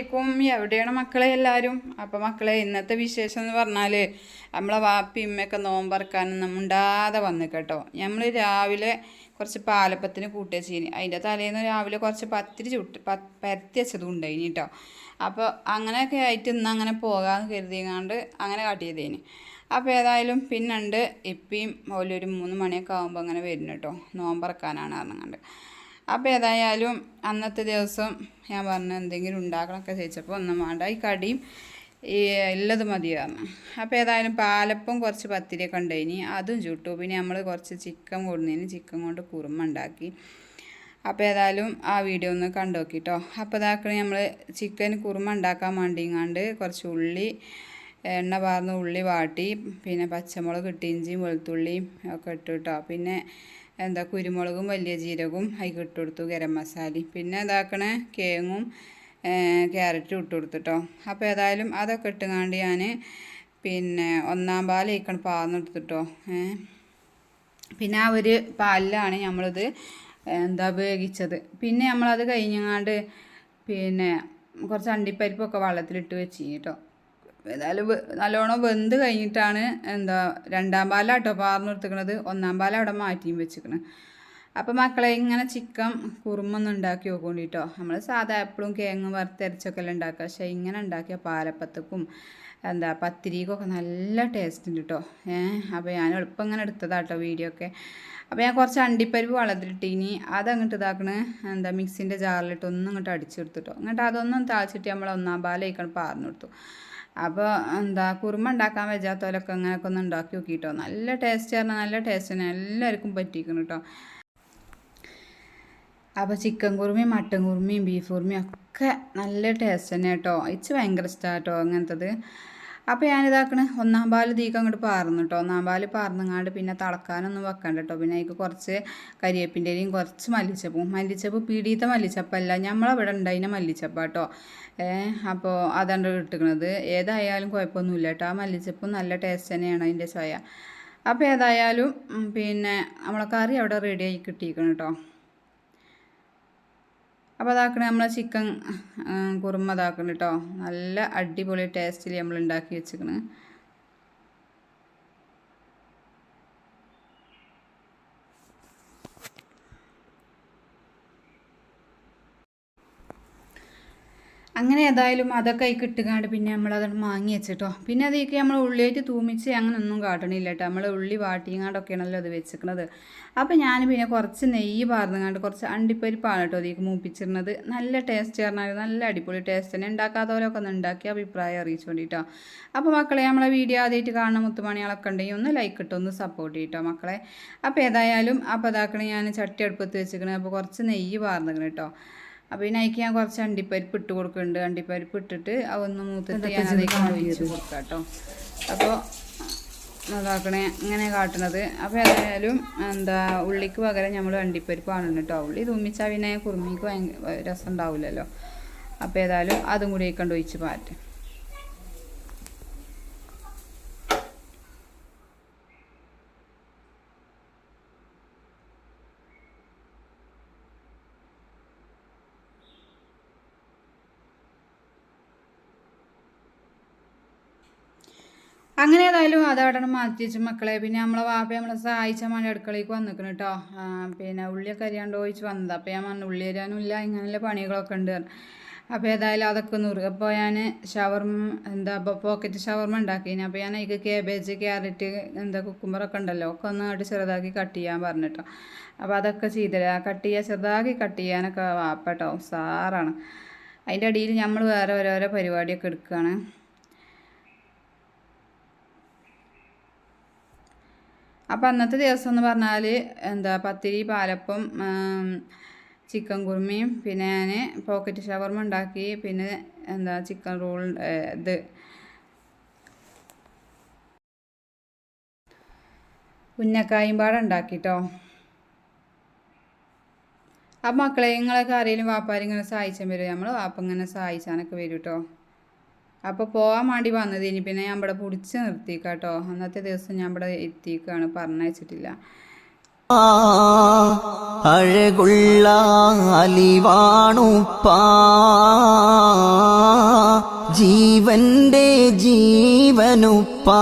അലൈക്കും എവിടെയാണ് മക്കളെ എല്ലാവരും അപ്പോൾ മക്കളെ ഇന്നത്തെ വിശേഷം എന്ന് പറഞ്ഞാൽ നമ്മളെ വാപ്പി ഉമ്മയൊക്കെ നോമ്പറക്കാനൊന്നും മുണ്ടാതെ വന്നു കേട്ടോ. നമ്മൾ രാവിലെ കുറച്ച് പാലപ്പത്തിന് കൂട്ടിയ ചീനി അതിന്റെ തലേന്ന് രാവിലെ കുറച്ച് പത്തിരി ചുട്ട് പരത്തി വെച്ചതും ഉണ്ടായിനി കേട്ടോ. അപ്പോൾ അങ്ങനെയൊക്കെ ആയിട്ട് ഇന്ന് അങ്ങനെ പോകാമെന്ന് കരുതിയങ്ങാണ്ട് അങ്ങനെ കാട്ടിയതേന്. അപ്പോൾ ഏതായാലും പിന്നുണ്ട് ഇപ്പം ഒരു മൂന്ന് മണിയൊക്കെ ആകുമ്പോൾ അങ്ങനെ വരുന്നു കേട്ടോ. നോമ്പറക്കാനാണ് പറഞ്ഞങ്ങാണ്ട്. അപ്പോൾ ഏതായാലും അന്നത്തെ ദിവസം ഞാൻ പറഞ്ഞു എന്തെങ്കിലും ഉണ്ടാക്കണമൊക്കെ ചോദിച്ചപ്പോൾ ഒന്നും വേണ്ട. ഈ കടിയും ഈ ഉള്ളത് മതി പറഞ്ഞു. അപ്പോൾ ഏതായാലും പാലപ്പം കുറച്ച് പത്തിരിയൊക്കെ ഉണ്ടായിനി. അതും ചുട്ടു. പിന്നെ നമ്മൾ കുറച്ച് ചിക്കൻ കൊടുന്നതിന് ചിക്കൻ കൊണ്ട് കുറുമ ഉണ്ടാക്കി. അപ്പോൾ ഏതായാലും ആ വീഡിയോ ഒന്ന് കണ്ടു നോക്കിട്ടോ. അപ്പോൾ ഇതാക്കണ നമ്മൾ ചിക്കൻ കുറുമ ഉണ്ടാക്കാൻ വേണ്ടിങ്ങാണ്ട് കുറച്ച് ഉള്ളി എണ്ണ പാർന്ന് ഉള്ളി വാട്ടി. പിന്നെ പച്ചമുളക് ഇട്ട് ഇഞ്ചിയും വെളുത്തുള്ളിയും ഒക്കെ ഇട്ടു കേട്ടോ പിന്നെ എന്താ കുരുമുളകും വലിയ ജീരകവും അതിൽ ഇട്ട് കൊടുത്തു ഗരം മസാലയും. പിന്നെ ഇതാക്കണേ കേങ്ങും ക്യാരറ്റും ഇട്ട് കൊടുത്തിട്ടോ. അപ്പോൾ ഏതായാലും അതൊക്കെ ഇട്ടുകാണ്ട് ഞാൻ പിന്നെ ഒന്നാം പാൽ പാലയിക്കണം പാർന്നെടുത്തിട്ടോ പിന്നെ ആ ഒരു പാലിലാണ് നമ്മളിത് എന്താ ഉപയോഗിച്ചത്. പിന്നെ നമ്മളത് കഴിഞ്ഞങ്ങാണ്ട് പിന്നെ കുറച്ച് അണ്ടിപ്പരിപ്പൊക്കെ വെള്ളത്തിലിട്ട് വെച്ച് കേട്ടോ ഏതായാലും നല്ലോണം വെന്ത് കഴിഞ്ഞിട്ടാണ് എന്താ രണ്ടാം പാലാട്ടോ പാർന്ന് കൊടുത്തിക്കണത്. ഒന്നാം പാല അവിടെ മാറ്റിയും വെച്ചിക്കണ്. അപ്പോൾ മക്കളെ ഇങ്ങനെ ചിക്കൻ കുറുമൊന്നും ഉണ്ടാക്കി നോക്കൊണ്ടിട്ടോ. നമ്മൾ സാധാ എപ്പോഴും കേങ്ങ് വറുത്തരച്ചൊക്കെ അല്ലേ ഉണ്ടാക്കുക. പക്ഷേ ഇങ്ങനെ ഉണ്ടാക്കിയ പാലപ്പത്തക്കും എന്താ പത്തിരിക്കൊക്കെ നല്ല ടേസ്റ്റ് ഉണ്ട് കേട്ടോ ഏഹ് അപ്പോൾ ഞാൻ എളുപ്പം ഇങ്ങനെ എടുത്തതാട്ടോ വീഡിയോ ഒക്കെ. അപ്പോൾ ഞാൻ കുറച്ച് അണ്ടിപ്പരിപ്പ് വളർത്തിട്ടിനി അതങ്ങോട്ട് ഇതാക്കണ് എന്താ മിക്സിന്റെ ജാറിലിട്ട് ഒന്നും ഇങ്ങോട്ട് അടിച്ചെടുത്തിട്ടോ എന്നിട്ട് അതൊന്നും താഴ്ച്ചിട്ട് നമ്മൾ ഒന്നാം പാലയിക്കണം പാർന്നു കൊടുത്തു. അപ്പോൾ എന്താ കുറുമ ഉണ്ടാക്കാൻ വെച്ചാത്തവരൊക്കെ അങ്ങനെയൊക്കെ ഒന്ന് ഉണ്ടാക്കി നോക്കിട്ടോ. നല്ല ടേസ്റ്റ് പറഞ്ഞാൽ നല്ല ടേസ്റ്റ് തന്നെ. എല്ലാവർക്കും പറ്റിക്കണം കേട്ടോ അപ്പോൾ ചിക്കൻ കുറുമയും മട്ടൻ കുറുമയും ബീഫ് കുറുമയും ഒക്കെ നല്ല ടേസ്റ്റ് തന്നെ കേട്ടോ ഇച്ച് ഭയങ്കര ഇഷ്ടമാണ് കേട്ടോ അങ്ങനത്തത്. അപ്പോൾ ഞാനിതാക്കണ. ഒന്നാം പാൽ തീക്ക് അങ്ങോട്ട് പാർന്നു കേട്ടോ ഒന്നാം പാൽ പാർന്നങ്ങാണ്ട് പിന്നെ തിളക്കാനൊന്നും വെക്കണ്ട കേട്ടോ പിന്നെ അതിക്ക് കുറച്ച് കരിയേപ്പിന്റെയും കുറച്ച് മല്ലിച്ചപ്പും. മല്ലിച്ചപ്പ് പീടിയത്തെ മല്ലിച്ചപ്പല്ല. നമ്മളവിടെ ഉണ്ടായിന മല്ലിച്ചപ്പ കേട്ടോ അപ്പോൾ അതാണ് കിട്ടുന്നത് ഏതായാലും കുഴപ്പമൊന്നുമില്ല കേട്ടോ ആ മല്ലിച്ചപ്പും നല്ല ടേസ്റ്റ് തന്നെയാണ് അതിന്റെ ചോയ. അപ്പോൾ ഏതായാലും പിന്നെ നമ്മളെ കറി അവിടെ റെഡിയായി കിട്ടിയിരിക്കണം കേട്ടോ അപ്പോൾ അതാക്കണ നമ്മൾ ചിക്കൻ കുറുമ ഇതാക്കണം കേട്ടോ നല്ല അടിപൊളി ടേസ്റ്റിൽ നമ്മൾ ഉണ്ടാക്കി വെച്ചിക്കണ്. അങ്ങനെ ഏതായാലും അതൊക്കെ അതിൽ കിട്ടുകാണ്ട് പിന്നെ നമ്മളത് മാങ്ങി വെച്ചിട്ടോ. പിന്നെ അതിലേക്ക് നമ്മൾ ഉള്ളിയായിട്ട് തൂമിച്ച് അങ്ങനെ ഒന്നും കാട്ടണില്ല കേട്ടോ. നമ്മൾ ഉള്ളി വാട്ടിയങ്ങാണ്ടൊക്കെയാണല്ലോ അത് വെച്ചിക്കണത്. അപ്പോൾ ഞാൻ പിന്നെ കുറച്ച് നെയ്യ് പാർന്നുങ്ങാണ്ട് കുറച്ച് അണ്ടിപ്പരിപ്പാണ് കേട്ടോ അതിലേക്ക് മൂപ്പിച്ചിരുന്നത്. നല്ല ടേസ്റ്റ് പറഞ്ഞാൽ നല്ല അടിപൊളി ടേസ്റ്റ് തന്നെ. ഉണ്ടാക്കാത്തവരൊക്കെ ഒന്ന് ഉണ്ടാക്കി അഭിപ്രായം അറിയിച്ചുകൊണ്ടിട്ടോ അപ്പോൾ മക്കളെ നമ്മളെ വീഡിയോ ആദ്യമായിട്ട് കാണുന്ന മുത്തുമണികളൊക്കെ ഉണ്ടെങ്കിൽ ഒന്ന് ലൈക്ക് ഇട്ടോ ഒന്ന് സപ്പോർട്ട് ചെയ്യട്ടോ മക്കളെ. അപ്പോൾ ഏതായാലും അപ്പോൾ ഇതാക്കണേ ഞാൻ ചട്ടി അടുപ്പത്ത് വെച്ചിരിക്കണേ അപ്പോൾ കുറച്ച് നെയ്യ് പാർന്നിക്കണം കേട്ടോ അപ്പോൾ അതിലേക്ക് ഞാൻ കുറച്ച് അണ്ടിപ്പരിപ്പ് ഇട്ട് കൊടുക്കുന്നുണ്ട്. അണ്ടിപ്പരിപ്പ് ഇട്ടിട്ട് അതൊന്ന് മൂത്തിട്ട് ഞാൻ അതിലേക്ക് ഒഴിച്ച് കൊടുക്കാം കേട്ടോ അപ്പോൾ അതാക്കണേ ഇങ്ങനെ കാട്ടണത്. അപ്പോൾ ഏതായാലും എന്താ ഉള്ളിക്ക് പകരം നമ്മൾ അണ്ടിപ്പരിപ്പാണ് കേട്ടോ ഉള്ളി തുമ്മിച്ചാൽ പിന്നെ കുറുമിക്ക് ഭയങ്കര രസം ഉണ്ടാവില്ലല്ലോ അപ്പോൾ ഏതായാലും അതും കൂടി കണ്ട് ഒഴിച്ച് മാറ്റും അങ്ങനെ ഏതായാലും അതവിടെ മാറ്റി മക്കളെ. പിന്നെ നമ്മളെ വാപ്പ നമ്മളെ സഹായിച്ച മണി അടുക്കളയ്ക്ക് വന്നിക്കണം കേട്ടോ പിന്നെ ഉള്ളിയൊക്കെ അരിയാണ്ട് ഒഴിച്ച് വന്നത്. അപ്പോൾ ഞാൻ പറഞ്ഞു ഉള്ളി അരിയാനും ഇല്ല ഇങ്ങനെയുള്ള പണികളൊക്കെ ഉണ്ട് അപ്പോൾ ഏതായാലും അതൊക്കെ നുറുക അപ്പോൾ ഞാൻ ഷവർമ എന്താ അപ്പോൾ പോക്കറ്റ് ഷവർമ ഉണ്ടാക്കിന്. അപ്പോൾ ഞാൻ അതിക്ക് കേബേജ് ക്യാരറ്റ് എന്താ കുക്കുമ്പറൊക്കെ ഉണ്ടല്ലോ ഒക്കെ ഒന്ന് അവിടെ ചെറുതാക്കി കട്ട് ചെയ്യാൻ പറഞ്ഞിട്ടോ അപ്പോൾ അതൊക്കെ ചെയ്തില്ല കട്ട് ചെയ്യുക ചെറുതാക്കി കട്ട് ചെയ്യാനൊക്കെ വാപ്പട്ടോ സാറാണ് അതിന്റെ അടിയിൽ നമ്മൾ വേറെ ഓരോരോ പരിപാടിയൊക്കെ എടുക്കുകയാണ് അപ്പം അന്നത്തെ ദിവസം എന്ന് പറഞ്ഞാൽ എന്താ പത്തിരി പാലപ്പം ചിക്കൻ കുറുമയും പിന്നെ ഞാൻ പോക്കറ്റ് ഷവർമ ഉണ്ടാക്കി പിന്നെ എന്താ ചിക്കൻ റോൾ ഇത്. ഉന്നക്കായും പാടെ ഉണ്ടാക്കിട്ടോ. അപ്പം മക്കളെ നിങ്ങളൊക്കെ ആരെങ്കിലും വാപ്പാരിങ്ങനെ സഹായിച്ചാൽ വരും? നമ്മൾ വാപ്പ ഇങ്ങനെ സഹായിച്ചാനൊക്കെ വരും കേട്ടോ അപ്പോൾ പോകാൻ വേണ്ടി വന്നത് ഇനി പിന്നെ ഞാൻ ഇവിടെ പിടിച്ച് നിർത്തിക്കാം കേട്ടോ അന്നത്തെ ദിവസം ഞാൻ ഇവിടെ എത്തിക്കാണ്. പറഞ്ഞയച്ചിട്ടില്ല. അഴകുള്ള അലിവാണുപ്പാ. ജീവന്റെ ജീവനുപ്പാ.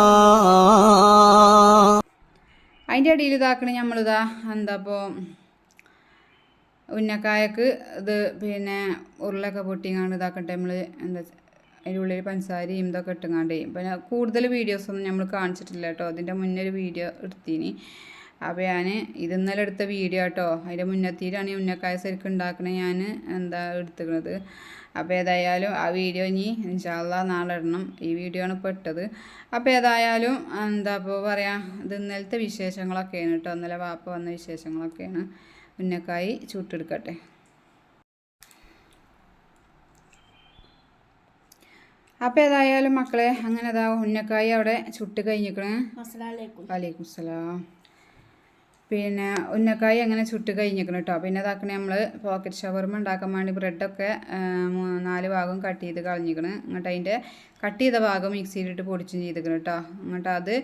അതിന്റെ ഇടയിൽ ഇതാക്കണ നമ്മളിതാ എന്താ ഇപ്പോൾ ഉന്നക്കായക്ക് ഇത് പിന്നെ ഉരുളൊക്കെ പൊട്ടിങ്ങാണ്ട് ഇതാക്കട്ടെ നമ്മൾ എന്താ അതിന്റെ ഉള്ളിൽ പഞ്ചസാരയും ഇതൊക്കെ ഇട്ടുങ്ങാണ്ടേ പിന്നെ കൂടുതൽ വീഡിയോസൊന്നും നമ്മൾ കാണിച്ചിട്ടില്ല കേട്ടോ. അതിന്റെ മുന്നേ ഒരു വീഡിയോ എടുത്തീനി. അപ്പോൾ ഞാൻ ഇത് ഇന്നലെ എടുത്ത വീഡിയോ കേട്ടോ. അതിന്റെ മുന്നത്തിയിലാണ് ഈ ഉന്നക്കായ ശരിക്കും ഉണ്ടാക്കണത് ഞാൻ എന്താ എടുത്തുക്കണത്. അപ്പോൾ ഏതായാലും ആ വീഡിയോ ഇനി ഇൻഷാല്ല നാളെ ഇടണം. ഈ വീഡിയോ ആണ് ഇപ്പോൾ ഇട്ടത്. അപ്പോൾ ഏതായാലും എന്താ ഇപ്പോൾ പറയുക ഇത് ഇന്നലത്തെ വിശേഷങ്ങളൊക്കെയാണ് കേട്ടോ. ഇന്നലെ വാപ്പ വന്ന വിശേഷങ്ങളൊക്കെയാണ്. ഉന്നക്കായി ചുട്ടെടുക്കട്ടെ. അപ്പോൾ ഏതായാലും മക്കളെ അങ്ങനെ അതാ ഉന്നക്കായി അവിടെ ചുട്ട് കഴിഞ്ഞിക്കണേ. വലൈക്കും സലാം. പിന്നെ ഉന്നക്കായി അങ്ങനെ ചുട്ട് കഴിഞ്ഞിക്കണം കേട്ടോ പിന്നെ ഇതാക്കണേ നമ്മൾ പോക്കറ്റ് ഷവർമ ഉണ്ടാക്കാൻ വേണ്ടി ബ്രെഡൊക്കെ നാല് ഭാഗം കട്ട് ചെയ്ത് കളഞ്ഞിക്കണം. എന്നിട്ട് അതിന്റെ കട്ട് ചെയ്ത ഭാഗം മിക്സിയിലിട്ട് പൊടിച്ചും ചെയ്തിക്കണം കേട്ടോ എന്നിട്ട് അത്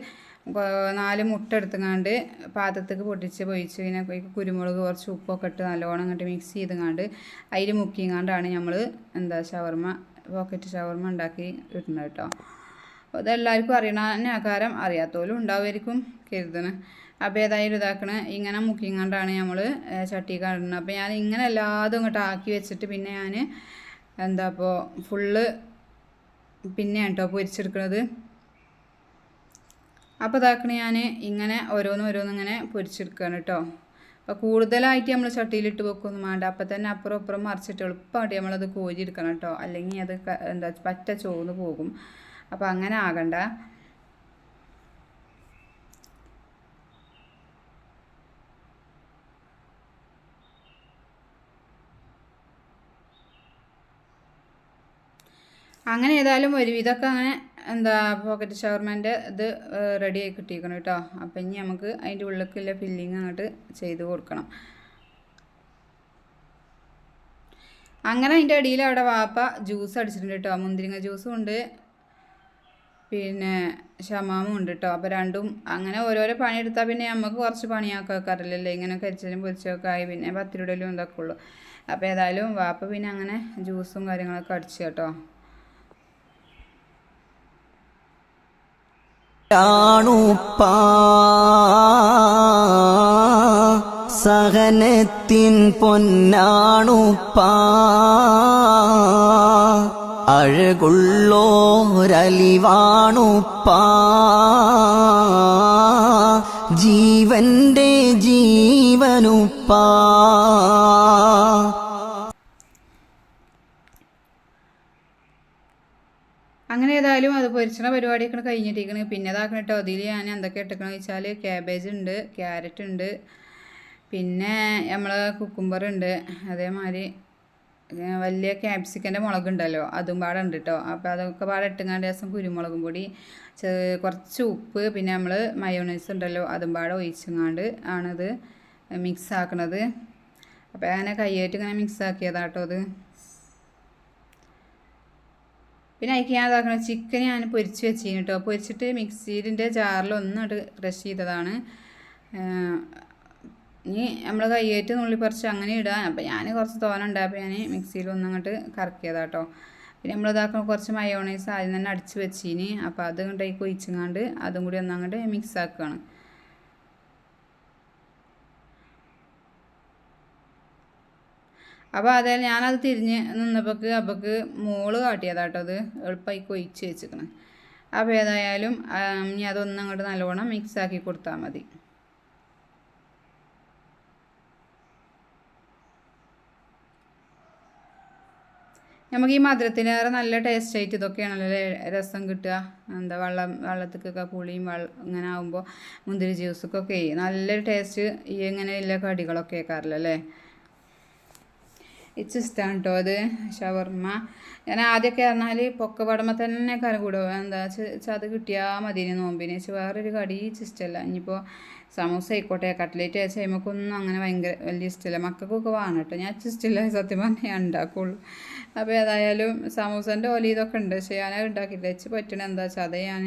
നാല് മുട്ട എടുത്തുങ്ങാണ്ട് പാത്രത്തേക്ക് പൊടിച്ച് പൊയിച്ച് പിന്നെ കുരുമുളക് കുറച്ച് ഉപ്പൊക്കെ ഇട്ട് നല്ലോണം അങ്ങോട്ട് മിക്സ് ചെയ്തുങ്ങാണ്ട് അതിൽ മുക്കിങ്ങാണ്ടാണ് നമ്മൾ എന്താ ഷവർമ പോക്കറ്റ് ഷവർമ ഉണ്ടാക്കി കിട്ടണം കേട്ടോ. അപ്പോൾ അതെല്ലാവർക്കും അറിയണ ആകാരം അറിയാത്തോലും ഉണ്ടാവുമായിരിക്കും കരുതണ്. അപ്പോൾ ഏതായാലും ഇതാക്കണ ഇങ്ങനെ മുക്കിങ്ങാണ്ടാണ് നമ്മൾ ചട്ടി കാണുന്നത് അപ്പോൾ ഞാൻ ഇങ്ങനെ എല്ലാതും ഇങ്ങോട്ട് ആക്കി വെച്ചിട്ട് പിന്നെ ഞാൻ എന്താ ഇപ്പോൾ ഫുള്ള് പിന്നെയാണ് കേട്ടോ പൊരിച്ചെടുക്കുന്നത് അപ്പോൾ ഇതാക്കണ ഞാൻ ഇങ്ങനെ ഓരോന്ന് ഓരോന്ന് ഇങ്ങനെ പൊരിച്ചെടുക്കുകയാണ് കേട്ടോ. അപ്പോൾ കൂടുതലായിട്ട് നമ്മൾ ചട്ടിയിലിട്ട് വെക്കൊന്നും വേണ്ട. അപ്പം തന്നെ അപ്പുറം അപ്പുറം മറിച്ചിട്ട് എളുപ്പമായിട്ട് നമ്മളത് കോരിയെടുക്കണം കേട്ടോ. അല്ലെങ്കിൽ അത് എന്താ പറ്റ ചോന്ന് പോകും. അപ്പോൾ അങ്ങനെ ആകണ്ട. അങ്ങനെ ഏതായാലും ഒരുവിധമൊക്കെ അങ്ങനെ എന്താ പോക്കറ്റ് ഷവർമേന്റെ ഇത് റെഡി ആയി കിട്ടിയിരിക്കണം കേട്ടോ അപ്പം ഇനി നമുക്ക് അതിന്റെ ഉള്ളിലേക്കുള്ള ഫില്ലിങ് അങ്ങോട്ട് ചെയ്ത് കൊടുക്കണം. അങ്ങനെ അതിന്റെ അടിയിൽ അവിടെ വാപ്പ ജ്യൂസ് അടിച്ചിട്ടുണ്ട് കേട്ടോ മുന്തിരിങ്ങ ജ്യൂസും ഉണ്ട്. പിന്നെ ഷമാമും ഉണ്ട് കേട്ടോ അപ്പോൾ രണ്ടും അങ്ങനെ ഓരോരോ പണിയെടുത്താൽ പിന്നെ നമുക്ക് കുറച്ച് പണിയാക്കാറില്ലല്ലോ ഇങ്ങനെ കരിച്ചലും പൊരിച്ചൊക്കെ ആയി പിന്നെ പത്തിരിടലും ഇതൊക്കെ ഉള്ളൂ. അപ്പോൾ ഏതായാലും വാപ്പ പിന്നെ അങ്ങനെ ജ്യൂസും കാര്യങ്ങളൊക്കെ അടിച്ചു കേട്ടോ. സഹനത്തിൻ പൊന്നാണുപ്പാ. അഴകുള്ളോരലിവാണുപ്പാ. ജീവന്റെ ജീവനുപ്പാ. അങ്ങനെ ഏതായാലും അത് പൊരിച്ചണ പരിപാടിയൊക്കെ കഴിഞ്ഞിട്ടിരിക്കണ്. പിന്നെ ഇതാക്കണ കേട്ടോ അതിൽ ഞാൻ എന്തൊക്കെ ഇട്ടിക്കണമെന്ന് വെച്ചാൽ ക്യാബേജ് ഉണ്ട് ക്യാരറ്റ് ഉണ്ട് പിന്നെ നമ്മൾ കുക്കുംബർ ഉണ്ട് അതേമാതിരി വലിയ ക്യാപ്സിക്കന്റെ മുളകുണ്ടല്ലോ അതും പാടെ ഉണ്ട് കേട്ടോ അപ്പോൾ അതൊക്കെ പാടെ ഇട്ടുങ്ങാണ്ട് ദിവസം കുരുമുളകും പൊടി കുറച്ച് ഉപ്പ് പിന്നെ നമ്മൾ മയോണൈസ് ഉണ്ടല്ലോ അതും പാടെ ഒഴിച്ചങ്ങാണ്ട് ആണത് മിക്സ് ആക്കണത്. അപ്പോൾ അങ്ങനെ കൈയായിട്ട് ഇങ്ങനെ മിക്സ് ആക്കിയതാട്ടോ അത്. പിന്നെ അതിക്ക് ഞാൻ ഇതാക്കണം ചിക്കൻ ഞാൻ പൊരിച്ച് വെച്ചിരുന്നു കേട്ടോ പൊരിച്ചിട്ട് മിക്സിയിലിന്റെ ജാറിൽ ഒന്നിട്ട് ക്രഷ് ചെയ്തതാണ്. ഇനി നമ്മൾ കയ്യേറ്റ് നുള്ളി പറിച്ച് അങ്ങനെ ഇടാൻ അപ്പം ഞാൻ കുറച്ച് തോന ഉണ്ടായപ്പോൾ ഞാൻ മിക്സിയിൽ ഒന്നങ്ങോട്ട് കേട്ടോ പിന്നെ നമ്മൾ ഇതാക്കണം കുറച്ച് മയോണൈസ് ആദ്യം തന്നെ അടിച്ച് വെച്ചിന്. അപ്പോൾ അത് അതിൽ കൊയിച്ചങ്ങാണ്ട് അതും കൂടി ഒന്നങ്ങോട്ട് മിക്സ് ആക്കുകയാണ് അപ്പോൾ അതായത് ഞാനത് തിരിഞ്ഞ് നിന്നപ്പോക്ക് അപ്പക്ക് മോൾ കാട്ടിയതാട്ടോ അത്. എളുപ്പമായി കൊയിച്ച് വെച്ചിരിക്കണം അപ്പോൾ ഏതായാലും ഇനി അതൊന്നും അങ്ങോട്ട് നല്ലോണം മിക്സ് ആക്കി കൊടുത്താൽ മതി. നമുക്ക് ഈ മധുരത്തിനേറെ നല്ല ടേസ്റ്റ് ആയിട്ട് ഇതൊക്കെയാണല്ലോ രസം കിട്ടുക. എന്താ വെള്ളം വെള്ളത്തിക്കൊക്കെ പുളിയും വെള്ളം ഇങ്ങനെ ആകുമ്പോൾ മുന്തിരി ജ്യൂസൊക്കെ നല്ലൊരു ടേസ്റ്റ് ഈ ഇങ്ങനെയുള്ള കടികളൊക്കെ ആക്കാറില്ല? അല്ലേ ഇച്ച് ഇഷ്ടമാണ് കേട്ടോ അത് ഷവർമ്മ ഞാൻ ആദ്യമൊക്കെ പറഞ്ഞാൽ പൊക്ക പടമ തന്നെ കറി കൂടുക എന്താ വെച്ചാൽ അത് കിട്ടിയാൽ മതി നോമ്പിന്. വെച്ച് വേറൊരു കടി ഇഷ്ടമല്ല ഇനിയിപ്പോൾ സമൂസ ആയിക്കോട്ടെ കട്ട്ലേറ്റ് വെച്ച് കഴിയുമ്പോഴൊന്നും അങ്ങനെ ഭയങ്കര വലിയ ഇഷ്ടമില്ല മക്കൾക്കൊക്കെ വേണം കേട്ടോ. ഞാൻ ഇഷ്ടമില്ല സത്യം പറഞ്ഞാൽ ഞാൻ ഉണ്ടാക്കുള്ളൂ. അപ്പോൾ ഏതായാലും സമൂസന്റെ ഓലി ഇതൊക്കെ ഉണ്ട്. പക്ഷേ ഞാൻ ഉണ്ടാക്കിയില്ല വെച്ച് പറ്റണ എന്താ വെച്ചാൽ അതേ ഞാൻ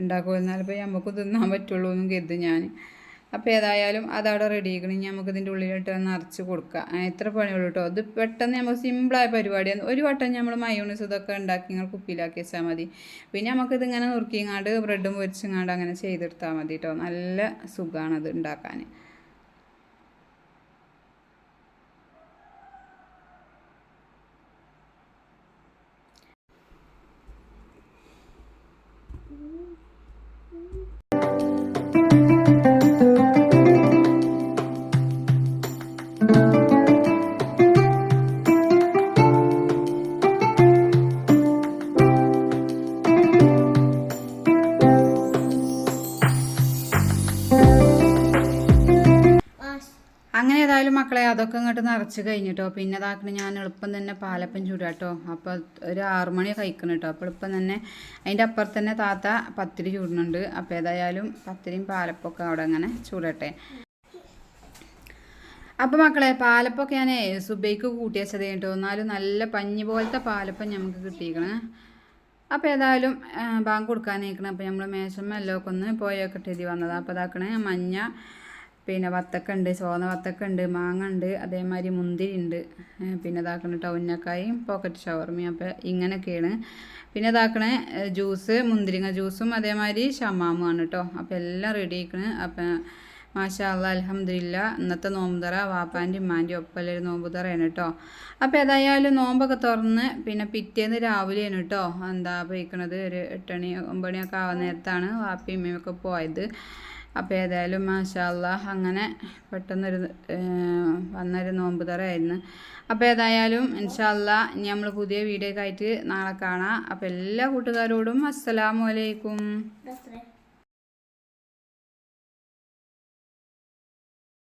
ഉണ്ടാക്കുമെന്നാലിപ്പോൾ നമുക്ക് തിന്നാൻ പറ്റുള്ളൂ എന്നും കരുതും ഞാൻ അപ്പോൾ ഏതായാലും അതവിടെ റെഡി ആക്കണം ഇനി നമുക്ക് ഇതിന്റെ ഉള്ളിലിട്ട് നിറച്ച് കൊടുക്കുക എത്ര പണിയുള്ളൂ കേട്ടോ ഇത് പെട്ടെന്ന് നമുക്ക് സിമ്പിളായ പരിപാടിയാണ് ഒരു വട്ടം നമ്മൾ മയോണീസ് ഇതൊക്കെ ഉണ്ടാക്കി നിങ്ങൾ കുപ്പിയിലാക്കി വെച്ചാൽ മതി. പിന്നെ നമുക്കിത് ഇങ്ങനെ നുറുക്കിങ്ങാണ്ട് ബ്രെഡും പൊരിച്ചിങ്ങാണ്ട് അങ്ങനെ ചെയ്തെടുത്താൽ മതി കേട്ടോ നല്ല സുഖമാണ് അത് ഉണ്ടാക്കാൻ നിറച്ച് കഴിഞ്ഞിട്ടോ. പിന്നെ അതാക്കണ ഞാൻ എളുപ്പം തന്നെ പാലപ്പം ചൂടാട്ടോ. അപ്പോൾ ഒരു ആറുമണി കഴിക്കണം കേട്ടോ അപ്പോൾ എളുപ്പം തന്നെ അതിന്റെ അപ്പുറത്ത് തന്നെ താത്ത പത്തിരി ചൂടുന്നുണ്ട്. അപ്പോൾ ഏതായാലും പത്തിരിയും പാലപ്പൊക്കെ അവിടെ അങ്ങനെ ചൂടട്ടെ. അപ്പോൾ മക്കളെ പാലപ്പൊക്കെ ഞാൻ സുബൈക്ക് കൂട്ടി വെച്ചത് കേട്ടോ എന്നാലും നല്ല പഞ്ഞി പോലത്തെ പാലപ്പം നമുക്ക് കിട്ടിയിരിക്കണേ. അപ്പോൾ ഏതായാലും ബാങ്ക് കൊടുക്കാനേക്കണം അപ്പോൾ നമ്മൾ മേശമ്മ എല്ലാം ഒക്കെ ഒന്ന് പോയൊക്കെ എഴുതി വന്നത്. അപ്പോൾ ഇതാക്കണേ മഞ്ഞ പിന്നെ വത്തക്ക ഉണ്ട് ചുവന്ന വത്തക്ക ഉണ്ട് മാങ്ങ ഉണ്ട് അതേമാതിരി മുന്തിരി ഉണ്ട് പിന്നെ ഇതാക്കണ ടൗന്നക്കായും പോക്കറ്റ് ഷവർമയും അപ്പോൾ ഇങ്ങനെയൊക്കെയാണ് പിന്നെ ഇതാക്കണ ജ്യൂസ് മുന്തിരിങ്ങ ജ്യൂസും അതേമാതിരി ആണ് കേട്ടോ അപ്പോൾ എല്ലാം റെഡി ആയിക്കണ്. അപ്പം മാഷാ അലഹമില്ല ഇന്നത്തെ നോമ്പുതറ വാപ്പാന്റെ ഉമ്മാന്റെ ഒപ്പല്ലൊരു നോമ്പുതറയാണ് കേട്ടോ അപ്പോൾ ഏതായാലും നോമ്പൊക്കെ തുറന്ന് പിന്നെ പിറ്റേന്ന് രാവിലെയാണ് കേട്ടോ എന്താ പോയിക്കണത്? ഒരു എട്ടണി ഒമ്പണിയൊക്കെ ആവുന്ന നേരത്താണ് വാപ്പയും ഉമ്മയൊക്കെ പോയത്. അപ്പോൾ ഏതായാലും മാഷാ അല്ലാ അങ്ങനെ പെട്ടെന്നൊരു വന്നൊരു നോമ്പ് തറയായിരുന്നു. അപ്പോൾ ഏതായാലും ഇൻഷാല്ല ഇനി നമ്മൾ പുതിയ വീഡിയോ ആയിട്ട് നാളെ കാണാം. അപ്പോൾ എല്ലാ കൂട്ടുകാരോടും അസ്സലാമു അലൈക്കും.